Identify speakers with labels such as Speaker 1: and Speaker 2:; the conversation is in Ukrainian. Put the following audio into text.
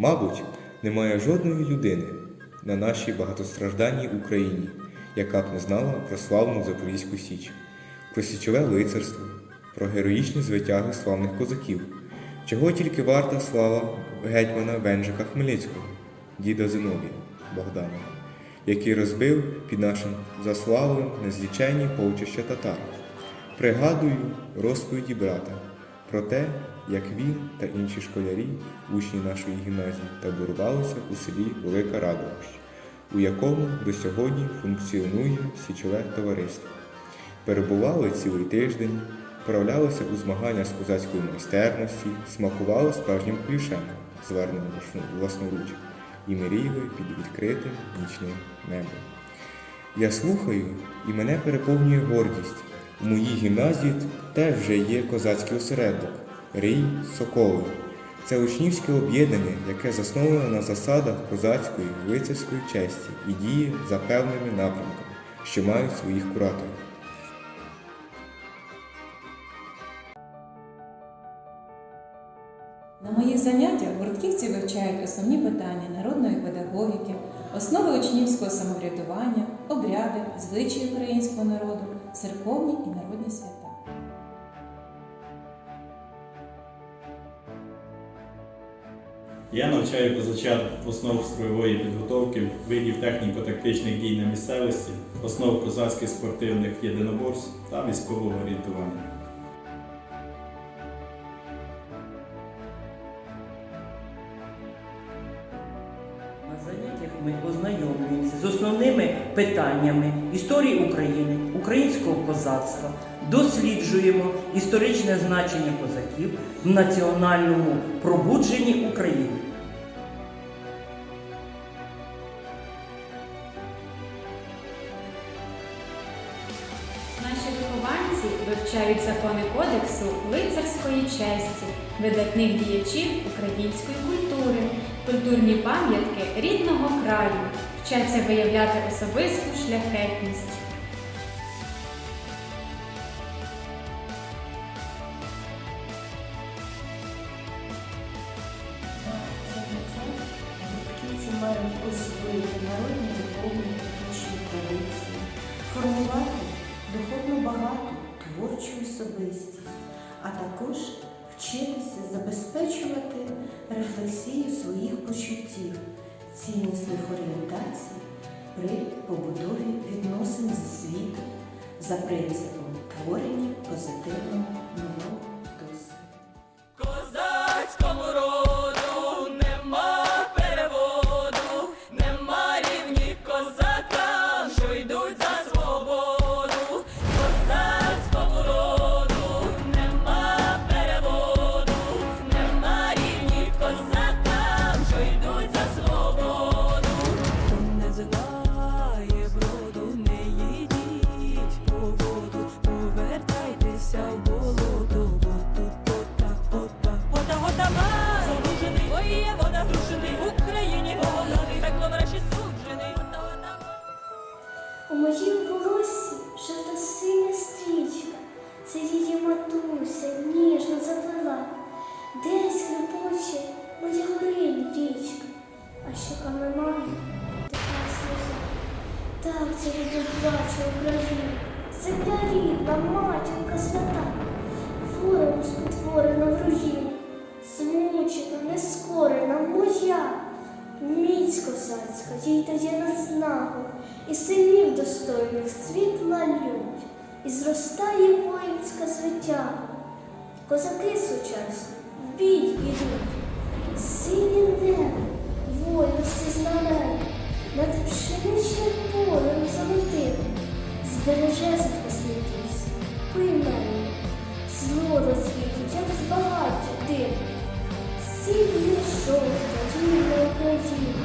Speaker 1: Мабуть, немає жодної людини на нашій багатостражданній Україні, яка б не знала про славну Запорізьку Січ, про січове лицарство, про героїчні звитяги славних козаків, чого тільки варта слава гетьмана Венжика Хмельницького, діда Зиновія Богдана, який розбив під нашим заславом незліченні полчища татар. Пригадую розповіді брата про те, як він та інші школярі, учні нашої гімназії, таборувалися у селі Велика Радовищ, у якому до сьогодні функціонує січове товариство. Перебували цілий тиждень, вправлялися у змагання з козацької майстерності, смакували справжнім кулішем, звареним власну- власноруч, і мріяли під відкритим нічним небом. Я слухаю, і мене переповнює гордість. У моїй гімназії теж вже є козацький осередок Рій Соколи. Це учнівське об'єднання, яке засноване на засадах козацької лицарської честі і діє за певними напрямками, що мають своїх кураторів.
Speaker 2: Вивчають основні питання народної педагогіки, основи учнівського самоврядування, обряди, звичаї українського народу, церковні і народні свята.
Speaker 3: Я навчаю козачат основ строєвої підготовки, видів техніко-тактичних дій на місцевості, основ козацьких спортивних єдиноборств та військового орієнтування.
Speaker 4: Заняттях ми ознайомлюємося з основними питаннями історії України, українського козацтва, досліджуємо історичне значення козаків в національному пробудженні України.
Speaker 5: Наші вихованці вивчають закони кодексу лицарської честі, видатних діячів української культури, культурні пам'ятки рідного краю, вчаться виявляти особисту шляхетність.
Speaker 6: Народні духовні етичні традиції, формувати духовно багату творчу особистість, а також вчитися забезпечувати рефлексію своїх почуттів, ціннісних орієнтацій при побудові відносин зі світом за принципом творення позитивного нового
Speaker 7: така сльоза. Так це люди плаче Україна, земля рідна, матінка свята, ворогу спотворена в руїну, змучена, нескорена моя. Міць козацька їй дає наснагу, і синів достойних світла лють, і зростає воїнська звитяга. Козаки сучасні в бій ідуть, що в Україні.